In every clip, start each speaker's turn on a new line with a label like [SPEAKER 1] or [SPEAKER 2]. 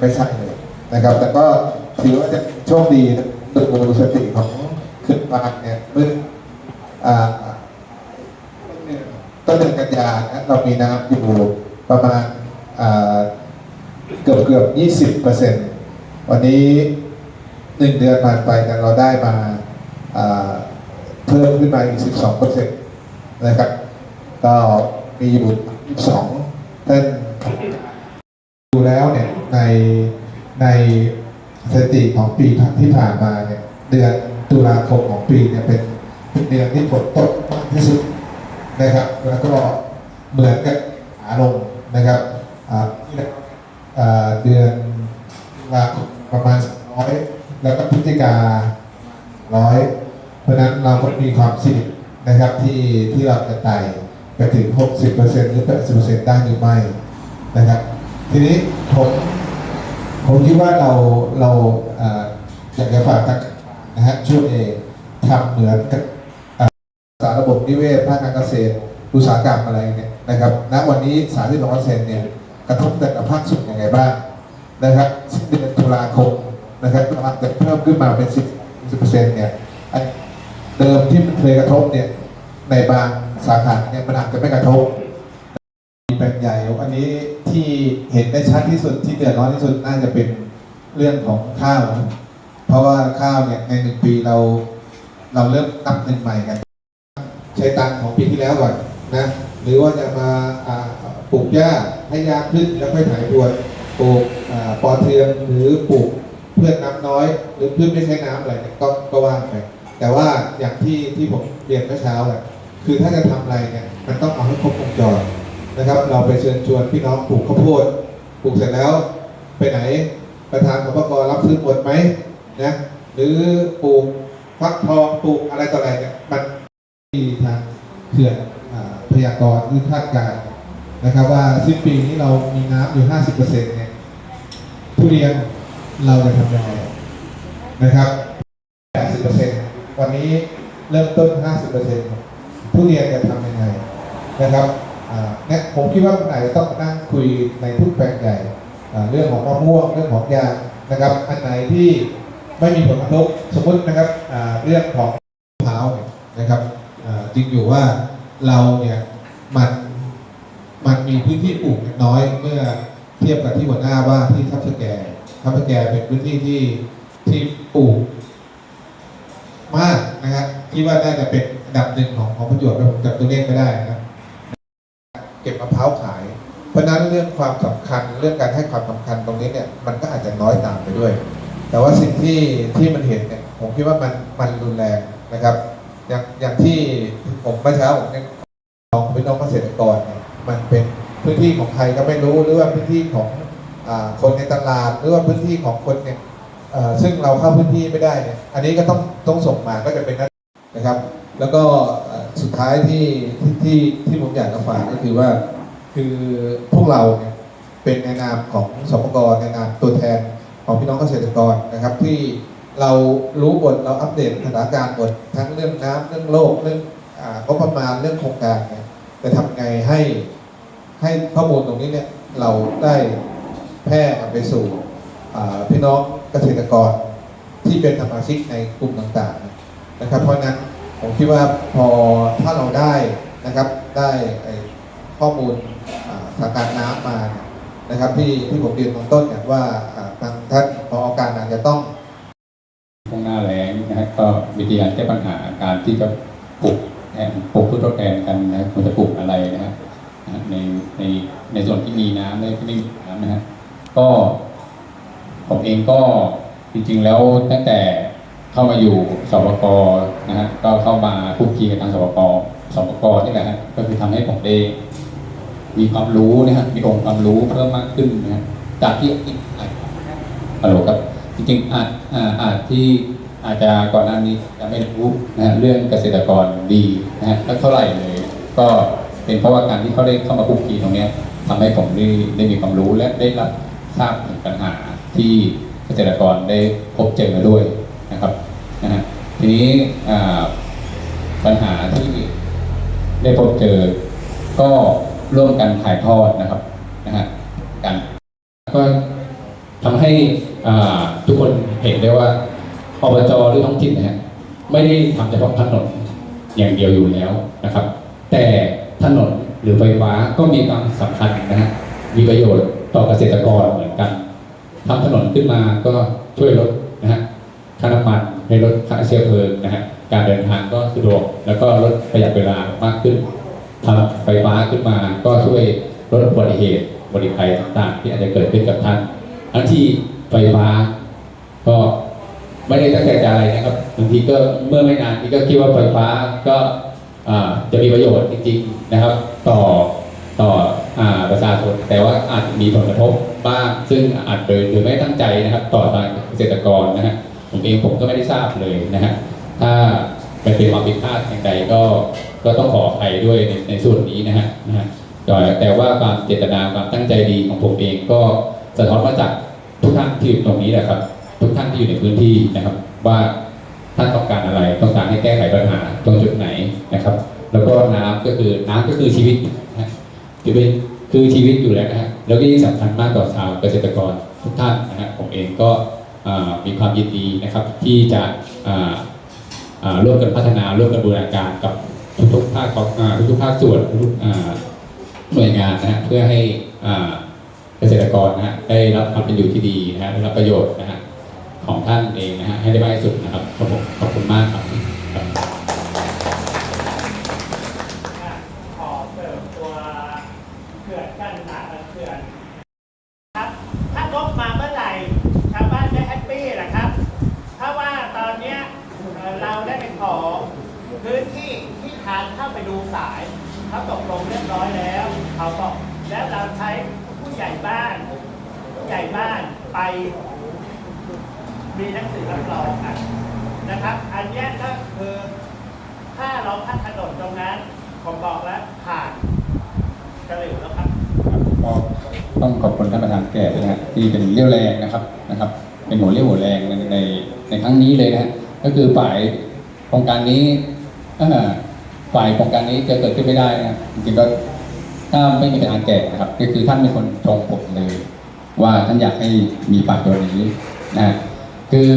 [SPEAKER 1] ไม่ใช่เลยนะครับ แต่ก็ถือว่าจะโชคดีนะดูสติของขึ้นบางเนี่ยเมื่อต้นเดือนกันยานะเรามีน้ำอยู่ประมาณเกือบเกือบยี่สิบเปอร์เซ็นต์วันนี้หนึ่งเดือนผ่านไปเนี่ยเราได้มาเพิ่มขึ้นมาอีกสิบสองเปอร์เซ็นต์นะครับ ก็มีอยู่สองท่าน ดูแล้วเนี่ยในในสถิติของปีที่ผ่านมาเนี่ยเดือนตุลาคมของปีเนี่ยเป็นเป็นเดือนที่ฝนตกมากที่สุดนะครับ แล้วก็เหมือนกับขาลงนะครับเดือนตุลาคมประมาณร้อยแล้วก็พฤศจิการ้อยเพราะฉะนั้นเราก็มีความเสี่ยงนะครับที่ที่เราจะไต่ไปถึง 60%หรือ 80%ได้หรือไม่นะครับ ทีนี้ผมผมคิดว่าเราเราอยากจะฝากทางนะฮะช่วยเองทำเหมือนกับสารระบบนิเวศภาคการเกษตรอุตสาหกรรมอะไรเนี่ยนะครับณวันนี้สารที่ร้อยเซนเนี่ยกระทบแต่กับภาคส่วนยังไงบ้างนะครับสิ้นเดือนตุลาคมนะครับกำลังจะเพิ่มขึ้นมาเป็น10 10เปอร์เซ็นต์เนี่ยเดิมที่มันเคยกระทบเนี่ยในบางสาขาเนี่ยมันอาจจะไม่กระทบ แปลงใหญ่ อันนี้ที่เห็นได้ชัดที่สุดที่เดือดร้อนที่สุดน่าจะเป็นเรื่องของข้าว เพราะว่าข้าวเนี่ยในหนึ่งปีเราเราเริ่มนับหนึ่งใหม่กัน ใช้ตังของปีที่แล้วก่อนนะหรือว่าจะมาปลูกหญ้าให้หญ้าขึ้นแล้วค่อยถ่ายรวนปลูกปอเทืองหรือปลูกเพื่อนน้ำน้อย หรือเพื่อนไม่ใช้น้ำอะไรเนี่ยก็ก็ว่างไปแต่ว่าอย่างที่ที่ผมเรียนเมื่อเช้าแหละคือถ้าจะทำอะไรเนี่ยมันต้องเอาให้ครบวงจร นะครับ เราไปเชิญชวนพี่น้องปลูกข้าวโพดปลูกเสร็จแล้วไปไหนประธานสปกรับซื้อหมดไหมนะหรือปลูกฟักทองปลูกอะไรต่ออะไรเนี่ยมันมีทางเขื่อนอ่าพยากรณ์หรือคาดการณ์นะครับว่าสิ้นปีนี้เรามีน้ำอยู่ 50%เนี่ยทุเรียนเราจะทำยังไงนะครับ 80%วันนี้เริ่มต้น 50%ทุเรียนจะทำยังไงนะครับ เนี่ยผมคิดว่ามันอาจจะต้องมานั่งคุยในทุกแปลงใหญ่เรื่องของมะม่วงเรื่องของยางนะครับ อันไหนที่ไม่มีผลกระทบสมมตินะครับเรื่องของมะพร้าวนะครับจริงอยู่ว่าเราเนี่ยมันมันมีพื้นที่ปลูกน้อยเมื่อเทียบกับที่หัวหน้าว่าที่ทับสแกทับสแกเป็นพื้นที่ที่ที่ปลูกมากนะครับที่ว่าน่าจะเป็นอันดับหนึ่งของของประจวบผมจำตัวเลขไม่ได้นะครับ เก็บมะพร้าวขาย เพราะฉะนั้นเรื่องความสำคัญเรื่องการให้ความสำคัญตรงนี้เนี่ยมันก็อาจจะน้อยตามไปด้วย แต่ว่าสิ่งที่ที่มันเห็นเนี่ยผมคิดว่ามันมันรุนแรงนะครับ อย่างอย่างที่ผมเมื่อเช้าผมเนี่ยลองพี่น้องเกษตรกรเนี่ยมันเป็นพื้นที่ของใครก็ไม่รู้หรือว่าพื้นที่ของอคนในตลาดหรือว่าพื้นที่ของคนเนี่ยซึ่งเราเข้าพื้นที่ไม่ได้เนี่ยอันนี้ก็ต้องต้องส่งมาก็จะเป็นนะครับ แล้วก็สุดท้ายที่ที่ที่ที่ผมอยากจะฝากก็คือว่า คือพวกเราเนี่ยเป็นในนามของสปกในนามตัวแทนของพี่น้องเกษตรกรนะครับ ที่เรารู้บทเราอัปเดตสถานการณ์บททั้งเรื่องน้ำเรื่องโลกเรื่องอ่างบประมาณเรื่องโครงการเนี่ยจะทำไงให้ให้ข้อมูลตรงนี้เนี่ยเราได้แพร่ไปสู่พี่น้องเกษตรกรที่เป็นสมาชิกในกลุ่มต่างๆนะครับเพราะนั้น ผมคิดว่าพอถ้าเราได้นะครับได้ข้อมูลอ่าสการน้ำมานะครับที่ที่ผมเรียนตอนต้นเนี่ยว่าทางท่านพอการอาจจะต้อง
[SPEAKER 2] ช่วงหน้าแล้งนะฮะก็วิธีการแก้ปัญหาการที่จะปลูกปลูกพืชทดแทนกันนะควรจะปลูกอะไรนะฮะนะฮะในในในส่วนที่มีน้ำและที่ไม่มีน้ำนะฮะก็ผมเองก็จริงๆแล้วตั้งแต่ เข้ามาอยู่สปกนะฮะก็เข้ามาพูดคีกับทางสปกสปกนี่แหละฮะก็คือทำให้ผมได้มีความรู้นะฮะมีองค์ความรู้เพิ่มมากขึ้นนะฮะจากที่ฮัลโหลครับจริงๆอาจอาจที่อาจจะก่อนหน้านี้จะไม่รู้นะฮะเรื่องเกษตรกรดีนะฮะแล้วเท่าไหร่เลย ก็เป็นเพราะว่าการที่เขาได้เข้ามาคุกคีตรงเนี้ยทำให้ผมได้ได้มีความรู้และได้รับทราบถึงปัญหาที่เกษตรกรได้พบเจอด้วย นะครับนะฮะทีนี้ปัญหาที่ได้พบเจอ ก็ร่วมกันถ่ายทอดนะครับนะฮะกันก็ทำให้ทุกคนเห็นได้ว่าอบจหรือท้องถิ่นนะฮะไม่ได้ทำเฉพาะถนนอย่างเดียวอยู่แล้วนะครับ แต่ถนนหรือไฟฟ้าก็มีความสำคัญนะฮะมีประโยชน์ต่อเกษตรกรเหมือนกันทำถนนขึ้นมาก็ช่วยลดนะฮะ ค่าน้ำมันให้ลดค่าเชื้อเพลิงนะฮะการเดินทางก็สะดวก แล้วก็ลดประหยัดเวลามากขึ้นทำไฟฟ้าขึ้นมาก็ช่วยลดอุบัติเหตุอุบัติภัยต่างๆ ที่อาจจะเกิดขึ้นกับท่านทั้งที่ไฟฟ้าก็ไม่ได้ตั้งใจจะอะไรนะครับบางทีก็เมื่อไม่นานนี้ก็คิดว่าไฟฟ้าก็จะมีประโยชน์จริง ๆนะครับ ต่อต่ออประชาชนแต่ว่าอาจมีผลกระทบบ้างซึ่งอาจโดยโดยไม่ตั้งใจนะครับ ต่อทางเกษตรกรนะฮะ ผมเองผมก็ไม่ได้ทราบเลยนะฮะถ้าเป็นความผิดพลาดอย่างใดก็ก็ต้องขออภัยด้วยในในส่วนนี้นะฮะนะฮะแต่แต่ว่าความเจตนาความตั้งใจดีของผมเองก็สะท้อนมาจากทุกท่านที่อยู่ตรงนี้แหละครับ ทุกท่านที่อยู่ในพื้นที่นะครับ ว่าท่านต้องการอะไรต้องการให้แก้ไขปัญหาตรงจุดไหนนะครับ แล้วก็น้ำก็คือน้ำก็คือชีวิตนะฮะชีวิตคือชีวิตอยู่แล้วนะฮะแล้วก็ยิ่งสำคัญมากต่อชาวเกษตรกรทุกท่านนะฮะผมเองก็ มีความยินดีนะครับที่จะร่วมกันพัฒนาร่วมกันบูรณาการกับทุกๆภาคของทุกๆภาคส่วนทุกหน่วยงานนะฮะเพื่อให้เกษตรกรนะฮะได้รับความเป็นอยู่ที่ดีนะฮะได้รับประโยชน์นะฮะของท่านเองนะฮะให้ได้มากที่สุดนะครับขอบคุณขอบคุณมากครับครับ
[SPEAKER 3] ขอเสริมตัวเขื่อนกั้นน้ำเขื่อนครับ ถ้างบมาเมื่อไหร่ชาวบ้านจะแฮปปี้แหละครับ เพราะว่าตอนเนี้ยเอ่อเราได้ไปขอพื้นที่ที่ทางเข้าไปดูสายเขาตกลงเรียบร้อยแล้ว เขาบอกแล้วเราใช้ผู้ใหญ่บ้าน ผู้ใหญ่บ้านไป มีหนังสือรับรองกันนะครับ อันเนี้ยก็คือ ถ้าเราพัฒนถนนตรงนั้น ผมบอกแล้วผ่านกระเหลวแล้วครับ
[SPEAKER 2] ก็ ต้องขอบคุณท่านประธานแก่นะฮะที่เป็นเรี่ยวแรงนะครับนะครับ เป็นหัวเรี่ยวหัวแรงในในในครั้งนี้เลยนะฮะก็คือฝ่ายโครงการนี้ฝ่ายโครงการนี้จะเกิดขึ้นไม่ได้นะจริงๆก็ถ้าไม่มีประธานแก่นะครับ ก็คือท่านเป็นคนชงผมเลย ว่าท่านอยากให้มีฝ่ายตัวนี้นะคือ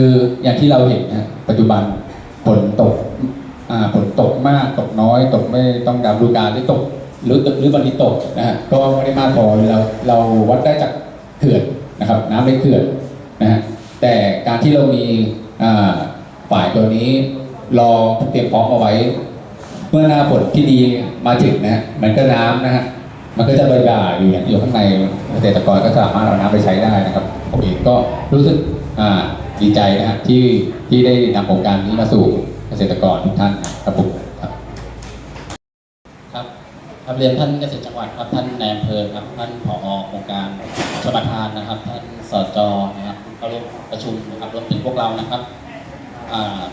[SPEAKER 2] อย่างที่เราเห็นนะฮะปัจจุบันฝนตกอ่าฝนตกมากตกน้อย ตกไม่ต้องตามฤดูกาลหรือตก หรือหรือบางทีตกนะฮะก็ไม่ได้มากพอเราเราวัดได้จากเขื่อนนะครับ น้ำในเขื่อนนะฮะแต่การที่เรามีอ่าฝ่ายตัวนี้รอเตรียมพร้อมเอาไว้ เมื่อหน้าฝนที่ดีมาถึงนะฮะมันก็น้ำนะฮะมันก็จะบรรยายอยู่อย่างอยู่ข้างในเกษตรกรก็สามารถเอาน้ำไปใช้ได้นะครับผมเองก็รู้สึกอ่าดีใจนะฮะที่ที่ได้นำโครงการนี้มาสู่เกษตรกรทุกท่านครับผม ครับ
[SPEAKER 4] เรียนท่านเกษตรจังหวัดครับท่านนายอำเภอครับท่านผอโครงการชมทานนะครับ ท่านสจนะครับเข้าร่วมประชุมนะครับรวมถึงพวกเรานะครับ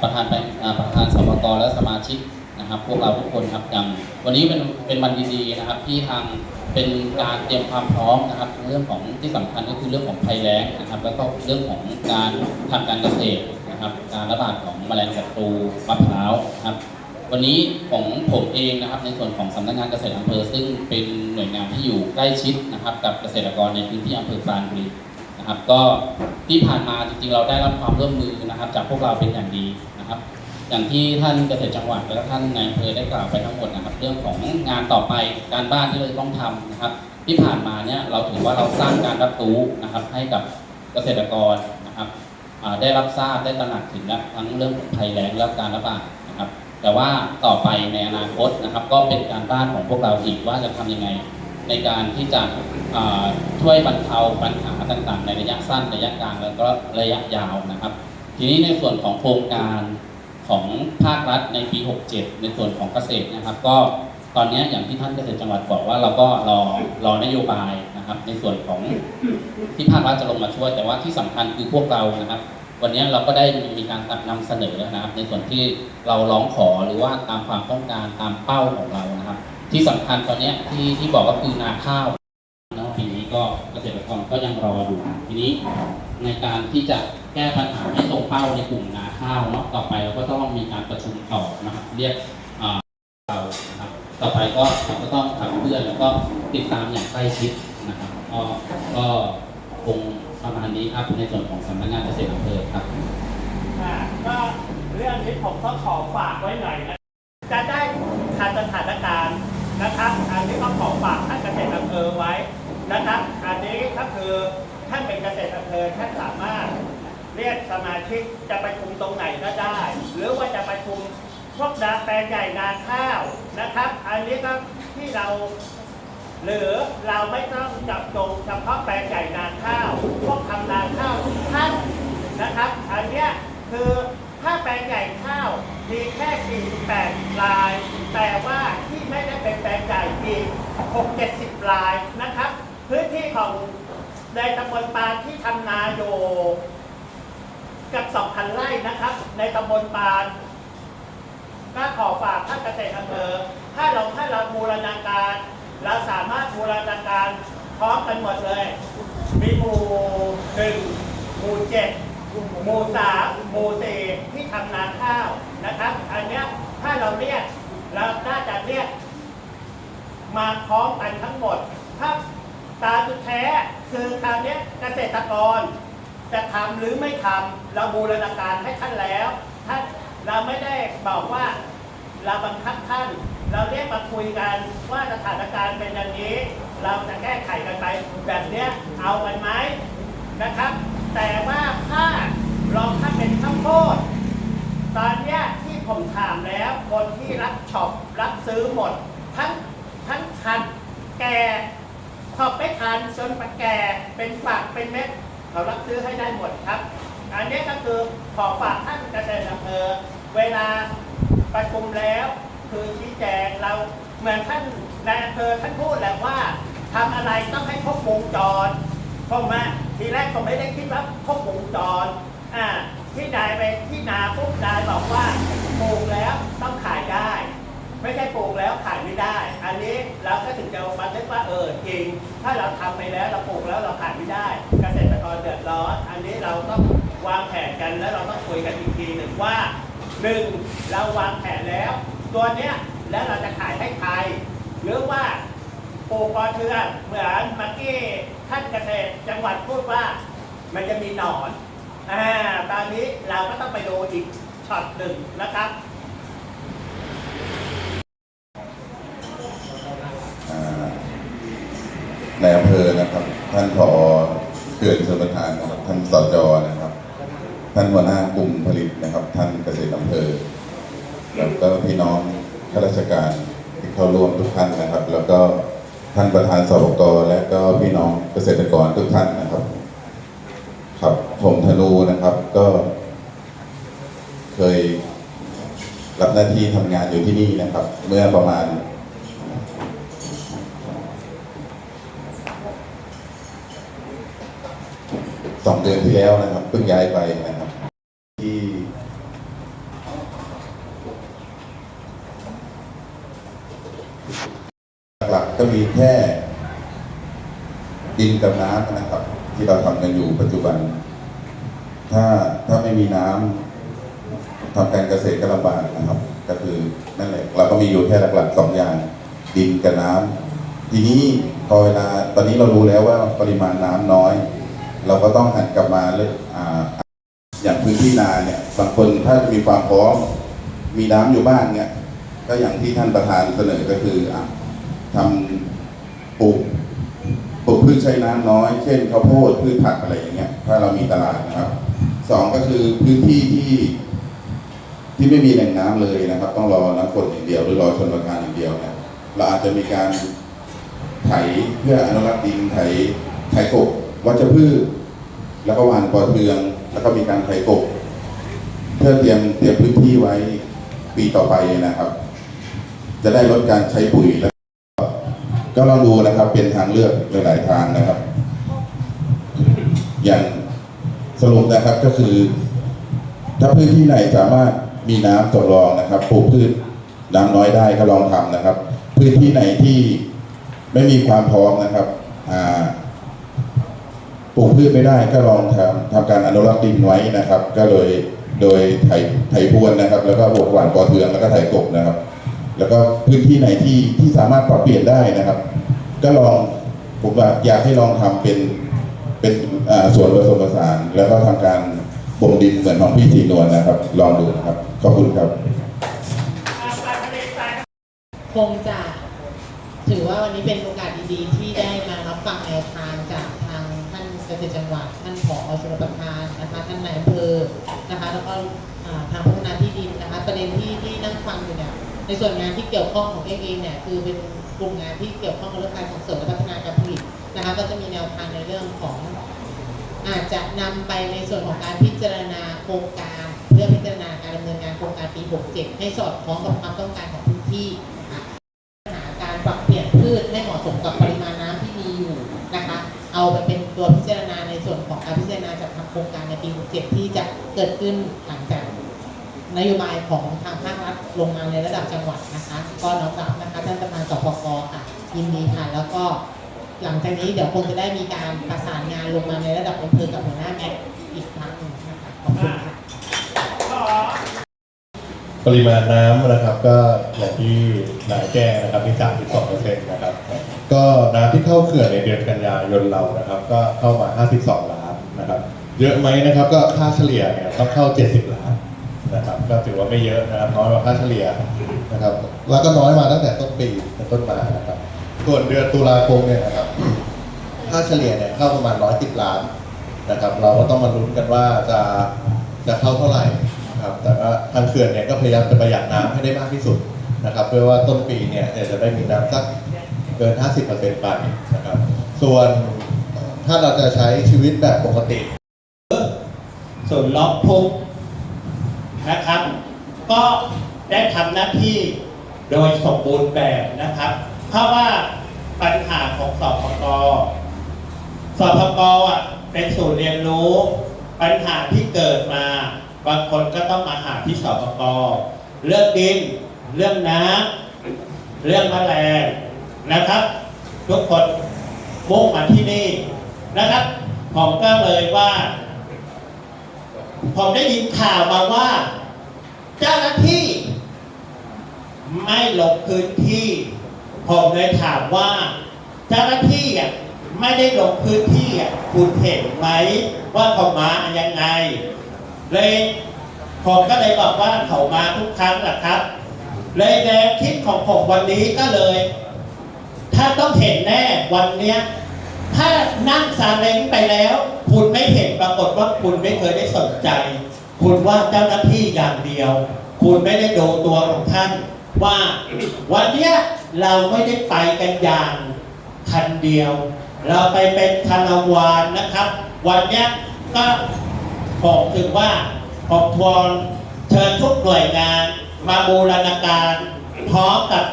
[SPEAKER 4] ประธานไปประธานสมกและสมาชิกนะครับ พวกเราทุกคนครับอย่างวันนี้เป็นเป็นวันดีๆนะครับ ที่ทางเป็นการเตรียมความพร้อมนะครับ เรื่องของที่สำคัญก็คือเรื่องของภัยแล้งนะครับ แล้วก็เรื่องของการทำการเกษตรนะครับ การระบาดของแมลงศัตรูมะพร้าวนะครับ วันนี้ของผมเองนะครับในส่วนของสำนักงานเกษตรอำเภอ ซึ่งเป็นหน่วยงานที่อยู่ใกล้ชิดนะครับกับเกษตรกรในพื้นที่อำเภอปรานบุรีนะครับก็ที่ผ่านมาจริงๆเราได้รับความร่วมมือนะครับ จากพวกเราเป็นอย่างดีนะครับ อย่างที่ท่านเกษตรจังหวัดและท่านนายอำเภอได้กล่าวไปทั้งหมดนะครับ เรื่องของงานต่อไปการบ้านที่เราจะต้องทำนะครับ ที่ผ่านมาเนี่ยเราถือว่าเราสร้างการรับรู้นะครับ ให้กับเกษตรกรนะครับได้รับทราบได้ตระหนักถึงและทั้งเรื่องของภัยแล้งและการระบาดนะครับ แต่ว่าต่อไปในอนาคตนะครับ ก็เป็นการบ้านของพวกเราอีกว่าจะทำยังไง ในการที่จะช่วยบรรเทาปัญหาต่างๆ ในระยะสั้นระยะกลางแล้วก็ระยะยาวนะครับ ทีนี้ในส่วนของโครงการของภาครัฐในปี 67 ในส่วนของเกษตรนะครับ ก็ตอนนี้อย่างที่ท่านเกษตรจังหวัดบอกว่าเราก็รอรอนโยบายนะครับ ในส่วนของที่ภาครัฐจะลงมาช่วยแต่ว่าที่สำคัญคือพวกเรานะครับ วันนี้เราก็ได้มีการนำเสนอนะครับ ในส่วนที่เราร้องขอหรือว่าตามความต้องการตามเป้าของเรานะครับ ที่สำคัญตอนนี้ที่ที่บอกก็คือนาข้าวนะปีนี้ก็เกษตรกรก็ยังรออยู่ทีนี้ในการที่จะแก้ปัญหาให้ตรงเป้าในกลุ่มนาข้าวเนาะต่อไปเราก็ต้องมีการประชุมต่อนะครับเรียกเรานะครับต่อไปก็เราก็ต้องขับเคลื่อนแล้วก็ติดตามอย่างใกล้ชิดนะครับก็ก็คง ประมาณนี้ครับในส่วนของสำนักงานเกษตรอำเภอครับ
[SPEAKER 3] อ่าก็เรื่องนี้ผมก็ขอฝากไว้หน่อยนะจะได้ทันสถานการณ์นะครับ อันนี้ก็ขอฝากท่านเกษตรอำเภอไว้นะครับ อันนี้ก็คือท่านเป็นเกษตรอำเภอท่านสามารถเรียกสมาชิกจะไประชุมตรงไหนก็ได้ หรือว่าจะไประชุมพวกนาแปลงใหญ่นาข้าวนะครับ อันนี้ก็ที่เรา หรือเราไม่ต้องจับจงเฉพาะแปลงใหญ่นาข้าว พวกทำนาข้าวทุกท่านนะครับ อันเนี้ย คือถ้าแปลงใหญ่ข้าวมีแค่ 48 ลาย แต่ว่าที่ไม่ได้เป็นแปลงใหญ่อี6-70 ลายนะครับ พื้นที่ของในตำบลปาที่ทำนาอยู่กับ 2,000 ไร่นะครับ ในตำบลปานก็ขอฝากท่านเกษตรอำเภอถ้าเราถ้าเราบูรณาการเราสามารถบูรณาการพร้อมกันหมดเลย มีหมู่หนึ่งหมู่เจ็ด หมู่สามหมู่สี่ที่ทำนาข้าวนะครับ อันเนี้ยถ้าเราเรียกเราน่าจะเรียกมาพร้อมกันทั้งหมด ถ้าตาจุดแท้คือคราวนี้เกษตรกร จะทำหรือไม่ทำเราบูรณาการให้ท่านแล้วท่านเราไม่ได้บอกว่าเราบังคับท่าน เราเรียกมาคุยกันว่าสถานการณ์เป็นอย่างนี้ เราจะแก้ไขกันไปแบบเนี้ยเอากันไหมนะครับ แต่ว่าถ้าลองถ้าเป็นข้าวโพดตอนเนี้ยที่ผมถามแล้วคนที่รับช็อปรับซื้อหมด ทั้งทั้งคันแก่ช็อปไม่ทันจนปะแก่เป็นฝักเป็นเม็ดเขารับซื้อให้ได้หมดครับ อันนี้ก็คือขอฝากท่านเกษตรอำเภอเวลาประชุมแล้ว คือชี้แจงเราเหมือนท่านนายอำเภอท่านพูดแหละว่าทำอะไรต้องให้ครบวงจรผมอะ ทีแรกผมไม่ได้คิดว่าครบวงจรอ่าที่นายไปที่นาปุ๊บนายบอกว่าปลูกแล้วต้องขายได้ ไม่ใช่ปลูกแล้วขายไม่ได้ อันนี้เราก็ถึงจะบันทึกว่าเออจริง ถ้าเราทำไปแล้วเราปลูกแล้วเราขายไม่ได้ เกษตรกรเดือดร้อน อันนี้เราต้องวางแผนกันแล้วเราต้องคุยกันอีกทีหนึ่งว่าหนึ่งเราวางแผนแล้ว ตัวเนี้ยแล้วเราจะขายให้ใครหรือว่าปลูกปอเทืองเหมือนมื่อกี้ ท่านเกษตรจังหวัดพูดว่ามันจะมีหนอนอ่าตอนนี้เราก็ต้องไปดูอีกช็อตหนึ่งนะครับ
[SPEAKER 5] ในอำเภอนะครับ ท่านผอเขื่อนชลประทานนะครับท่านสจนะครับ ท่านหัวหน้ากลุ่มผลิตนะครับ ท่านเกษตรอำเภอ แล้วก็พี่น้องข้าราชการที่เข้าร่วมทุกท่านนะครับ แล้วก็ ท่านประธานสบกและก็พี่น้องเกษตรกรทุกท่านนะครับ ครับผมธนูนะครับก็ เคยรับหน้าที่ทำงานอยู่ที่นี่นะครับ เมื่อประมาณ สองเดือนที่แล้วนะครับเพิ่งย้ายไปนะครับ ที่หลักๆก็มี แค่ดินกับน้ำนะครับ ที่เราทำกันอยู่ปัจจุบัน ถ้าถ้าไม่มีน้ำทำการเกษตรก็ลำบากนะครับ ก็คือนั่นแหละเราก็มีอยู่แค่หลักๆสองอย่าง ดินกับน้ำทีนี้พอเวลาตอนนี้เรารู้แล้วว่าปริมาณน้ำน้อย เราก็ต้องหันกลับมาเลยอ่าอย่างพื้นที่นาเนี่ยบางคนถ้ามีความพร้อมมีน้ำอยู่บ้างเนี่ยก็อย่างที่ท่านประธานเสนอก็คืออ่ทำ ปลูกปลูกพืชใช้น้ำน้อย เช่นข้าวโพดพืชผักอะไรอย่างเงี้ย ถ้าเรามีตลาดนะครับสองก็คือพื้นที่ที่ที่ไม่มีแหล่งน้ำเลยนะครับ ต้องรอน้ำฝนอย่างเดียว หรือรอชนประทานอย่างเดียวเนี่ยเราอาจจะมีการไถเพื่ออนุรักษ์ดินไถไถกบวัชพืช แล้วก็หวานปอเทือง แล้วก็มีการไถกบเพื่อเตรียมเตรียมพื้นที่ไว้ปีต่อไปนะครับ จะได้ลดการใช้ปุ๋ยแล ก็ลองดูนะครับเป็นทางเลือกหลาย ๆ ทางนะครับ อย่างสรุปนะครับก็คือ ถ้าพื้นที่ไหนสามารถมีน้ำสำรองนะครับปลูกพืชน้ำน้อยได้ก็ลองทำนะครับ พื้นที่ไหนที่ไม่มีความพร้อมนะครับปลูกพืชไม่ได้ก็ลองทำทำการอนุรักษ์ดินไว้นะครับ ก็โดยโดยไถไถพรวนนะครับ แล้วก็บวกหว่านปอเทืองแล้วก็ไถกบนะครับ แล้วก็พื้นที่ไหนที่ที่สามารถปรับเปลี่ยนได้นะครับ ก็ลองผมว่าอยากให้ลองทำเป็นเป็นส่วนผสมผสาน แล้วก็ทำการบ่มดินเหมือนของพี่สีนวลนะครับ ลองดูนะครับ ขอบคุณครับ
[SPEAKER 3] อ่าปลาทะเลทราย
[SPEAKER 6] คงจะถือว่าวันนี้เป็นโอกาสดีๆ ที่ได้มารับฟังแนวทางจากทางท่านเกษตรจังหวัด ท่านผอชลประทานนะคะท่านนายอำเภอนะคะ แล้วก็ทางพัฒนาที่ดินนะคะ ประเด็นที่ที่นั่งฟังอยู่เนี่ย ในส่วนงานที่เกี่ยวข้องของเอเองเนี่ยคือเป็นกลุ่มงานที่เกี่ยวข้องกับเรื่องการส่งเสริมและพัฒนาการผลิตนะคะก็จะมีแนวทางในเรื่องของอาจจะนำไปในส่วนของการพิจารณาโครงการ เพื่อพิจารณาการดำเนินงานโครงการปี 67 ให้สอดคล้องกับความต้องการของพื้นที่นะคะหาการปรับเปลี่ยนพืชให้เหมาะสมกับปริมาณน้ำที่มีอยู่นะคะเอาไปเป็นตัวพิจารณาในส่วนของการพิจารณาจัดทำโครงการในปี 67 ที่จะเกิดขึ้นหลังจาก นโยบายของทางภาครัฐลงมาในระดับจังหวัดนะคะ ก็น้อมรับนะคะท่านประธานสพกค่ะยินดีค่ะแล้วก็หลังจากนี้เดี๋ยวคงจะได้มีการประสานงานลงมาในระดับอำเภอกับหัวหน้าแม็กอีกครั้งหนึ่งนะคะขอบคุณค่ะ
[SPEAKER 7] ปริมาณน้ำนะครับก็อย่างที่นายแจ้งนะครับมี32เปอร์เซ็นต์นะครับ ก็น้ำที่เข้าเขื่อนในเดือนกันยายนเรานะครับ ก็เข้ามา 52 ล้านนะครับ เยอะไหมนะครับ ก็ค่าเฉลี่ยเนี่ยต้องเข้า 70 ล้าน นะครับก็ถือว่าไม่เยอะนะครับน้อยกว่าค่าเฉลี่ยนะครับ แล้วก็น้อยมาตั้งแต่ต้นปีเป็นต้นมานะครับส่วนเดือนตุลาคมเนี่ยนะครับค่าเฉลี่ยเนี่ยเข้าประมาณ110ล้านนะครับ เราก็ต้องมาลุ้นกันว่าจะจะเข้าเท่าไหร่นะครับ แต่ว่าทางเขื่อนเนี่ยก็พยายามจะประหยัดน้ำให้ได้มากที่สุดนะครับเพื่อว่าต้นปีเนี่ยจะได้มีน้ำสักเกิน 50%ไปนะครับ ส่วนถ้าเราจะใช้ชีวิตแบบปกติ
[SPEAKER 3] ส่วนล็อกทุก นะครับ ก็ได้ทำหน้าที่โดยสมบูรณ์แบบนะครับ เพราะว่าปัญหาของสพกสพกอะเป็นศูนย์เรียนรู้ ปัญหาที่เกิดมา บางคนก็ต้องมาหาที่สพกเรื่องดิน เรื่องน้ำเรื่องแมลงนะครับ ทุกคนมุ่งมาที่นี่นะครับ ผมก็เลยว่า ผมได้ยินข่าวมาว่า เจ้าหน้าที่ ไม่ลงพื้นที่ ผมเลยถามว่า เจ้าหน้าที่อะไม่ได้ลงพื้นที่อะคุณเห็นไหมว่าเขามายังไง เลยผมก็เลยบอกว่าเขามาทุกครั้งแหละครับ เลยแนวคิดของผมวันนี้ก็เลย ถ้าต้องเห็นแน่วันเนี้ย ถ้านั่งซาเล้งไปแล้ว คุณไม่เห็นปรากฏว่าคุณไม่เคยได้สนใจ คุณว่าเจ้าหน้าที่อย่างเดียว คุณไม่ได้ดูตัวของท่าน ว่าวันเนี้ยเราไม่ได้ไปกันอย่างคันเดียว เราไปเป็นคาราวานนะครับ วันเนี้ยก็บอกถึงว่าผมทวงเชิญทุกหน่วยงานมาบูรณาการพร้อมกับ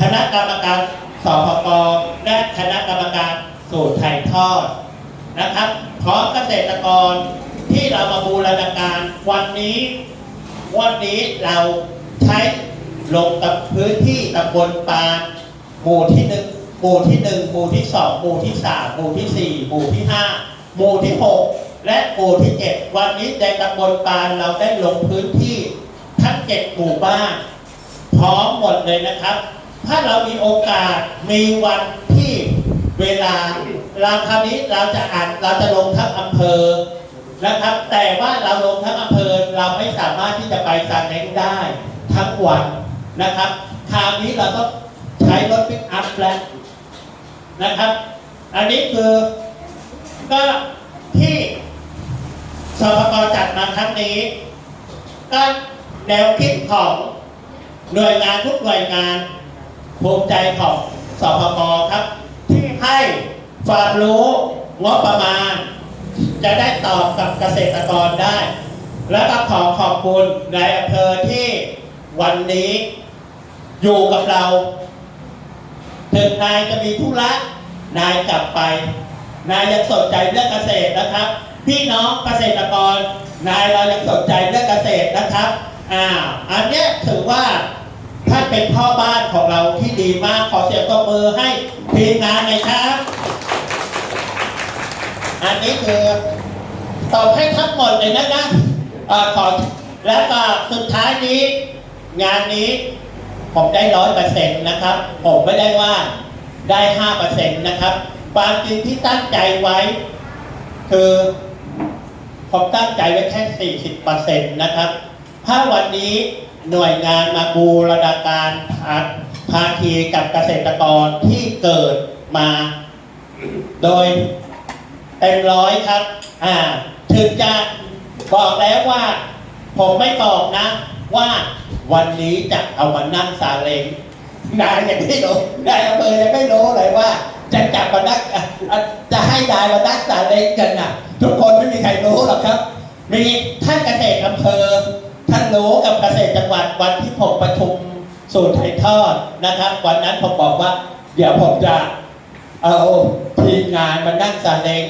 [SPEAKER 3] คณะกรรมการสพกและคณะกรรมการสูตรไถ่ายทอด นะครับพร้อเกษตรกรที่เรามาบูรณาการวันนี้วันนี้เราใช้ลงกับพื้นที่ตำบลปานหมู่ที่หนึ่งหมู่ที่หนึ่งหมู่ที่สองหมู่ที่สามหมู่ที่สี่หมู่ที่ห้าหมู่ที่หกและหมู่ที่เจ็ดวันนี้ในตำบลปานเราได้ลงพื้นที่ทั้งเจ็ดหมู่บ้านพร้อมหมดเลยนะครับ ถ้าเรามีโอกาสมีวันที่ เวลาเราคราวนี้เราจะอ่านเราจะลงทั้งอำเภอนะครับ แต่ว่าเราลงทั้งอำเภอเราไม่สามารถที่จะไปซาเล้งได้ทั้งวันนะครับคราวนี้เราต้องใช้รถปิกอัพแล้วนะครับ อันนี้คือก็ที่สพกจัดมาครั้งนี้ ก็แนวคิดของหน่วยงานทุกหน่วยงานภูมิใจของสพกครับ ให้ความรู้งบประมาณ จะได้ตอบกับเกษตรกรได้ และก็ขอขอบคุณนายอำเภอที่วันนี้อยู่กับเรา ถึงนายจะมีธุระนายกลับไป นายยังสนใจเรื่องเกษตรนะครับ พี่น้องเกษตรกร นายเรายังสนใจเรื่องเกษตรนะครับอ่าอันนี้ถือว่า ท่านเป็นพ่อบ้านของเราที่ดีมากขอเสียงตบมือให้ทีมงานหน่อยครับ อันนี้คือตอบให้ทั้งหมดเลยนะนะอขอแล้วก็สุดท้ายนี้ งานนี้ผมได้ร้อยเปอร์เซ็นต์นะครับ ผมไม่ได้ว่าได้ห้าเปอร์เซ็นต์นะครับ ความจริงที่ตั้งใจไว้ คือผมตั้งใจไว้แค่40%นะครับ ถ้าวันนี้ หน่วยงานมาบูรณาการภาาคีกับเกษตรกรที่เกิดมา โดยเต็มร้อยครับ อ่า ถึงจะบอกแล้วว่า ผมไม่บอกนะ ว่าวันนี้จะเอามานั่งซาเลงนายยังไม่รู้นายอำเภอยังไม่รู้เลยว่า จะจับมานั่งจะให้นายมานั่งซาเลงกันนะทุกคนไม่มีใครรู้หรอกครับ มีท่านเกษตรอำเภอ ท่านรู้กับเกษตรจังหวัดวันที่ผมประชุมสูตรไทยทอดนะครับ วันนั้นผมบอกว่า เดี๋ยวผมจะเอาทีมงานมานั่งสาเล้ง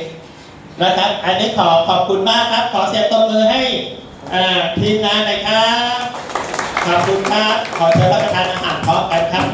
[SPEAKER 3] นะครับ อันนี้ขอขอบคุณมากครับ ขอเสียงตบมือให้ทีมงานหน่อยครับ ขอบคุณครับ ขอเชิญรับประทานอาหารพร้อมกันครับ